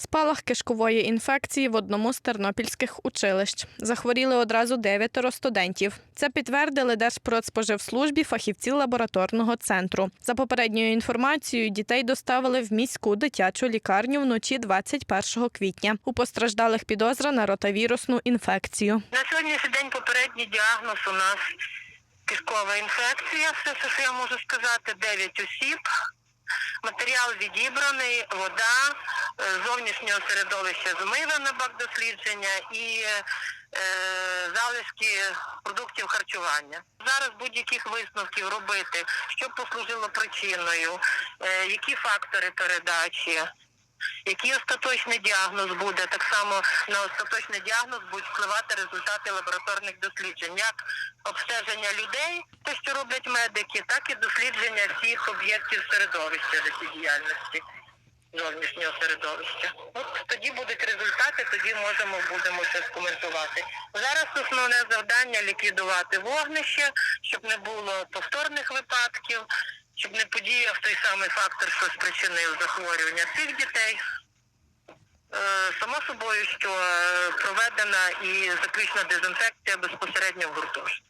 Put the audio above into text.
Спалах кишкової інфекції в одному з тернопільських училищ. Захворіли одразу дев'ятеро студентів. Це підтвердили Держпродспоживслужбі фахівці лабораторного центру. За попередньою інформацією, дітей доставили в міську дитячу лікарню вночі 21 квітня. У постраждалих підозра на ротавірусну інфекцію. На сьогоднішній день попередній діагноз у нас кишкова інфекція. Все, що я можу сказати, 9 осіб. Матеріал відібраний, вода, зовнішнього середовища змиване бак дослідження і е, залишки продуктів харчування. Зараз будь-яких висновків робити, що послужило причиною, е, які фактори передачі, який остаточний діагноз буде, так само на остаточний діагноз будуть впливати результати лабораторних досліджень, як обстеження людей, те, що роблять медики, так і дослідження всіх об'єктів середовища життєдіяльності зовнішнього середовища. От тоді будуть результати, тоді можемо будемо це скоментувати. Зараз основне завдання ліквідувати вогнище, щоб не було повторних випадків, щоб не подіяв той самий фактор, що спричинив захворювання цих дітей. Е, Само собою, що е, проведена і заключна дезінфекція безпосередньо в гуртожитку.